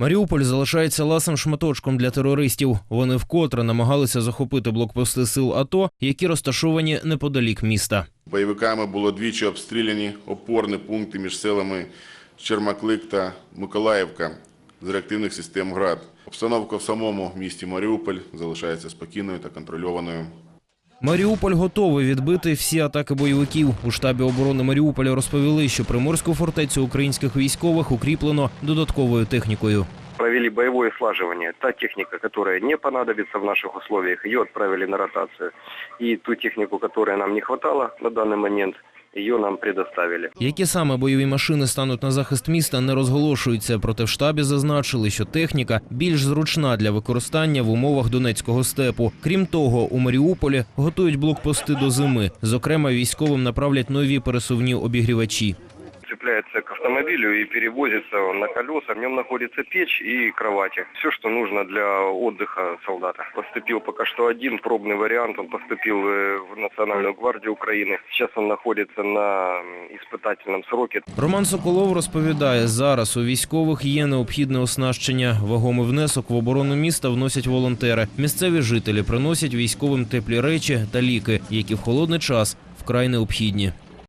Маріуполь залишається ласим шматочком для терористів. Вони вкотре намагалися захопити блокпости сил АТО, які розташовані неподалік міста. Бойовиками було двічі обстріляні опорні пункти між селами Чермаклик та Миколаївка з реактивних систем ГРАД. Обстановка в самому місті Маріуполь залишається спокійною та контрольованою. Маріуполь готовий відбити всі атаки бойовиків. У штабі оборони Маріуполя розповіли, що приморську фортецю українських військових укріплено додатковою технікою. провели боевое слаживание. Та техника, которая не понадобится в наших условиях, ее отправили на ротацию. И ту технику, которая нам не хватало на данный момент, ее нам предоставили. Які саме бойові машини стануть на захист міста, не розголошуються. Проте в штабі зазначили, що техніка більш зручна для використання в умовах Донецького степу. Крім того, у Маріуполі готують блокпости до зими. Зокрема, військовим направлять нові пересувні обігрівачі. Чіпляється к автомобилю и перевозится он на колеса. В нем находится печь и кровати. Все, что нужно для отдыха солдата. Поступил пока что один пробный вариант. Он поступил э, в Национальную гвардию Украины. Сейчас он находится на м, испытательном сроке. Роман Соколов розповідає, зараз у військових є необхідне оснащення. Вагомий внесок в оборону міста вносять волонтери. Місцеві жителі приносять військовим теплі речі та ліки, які в холодний час вкрай необхідні.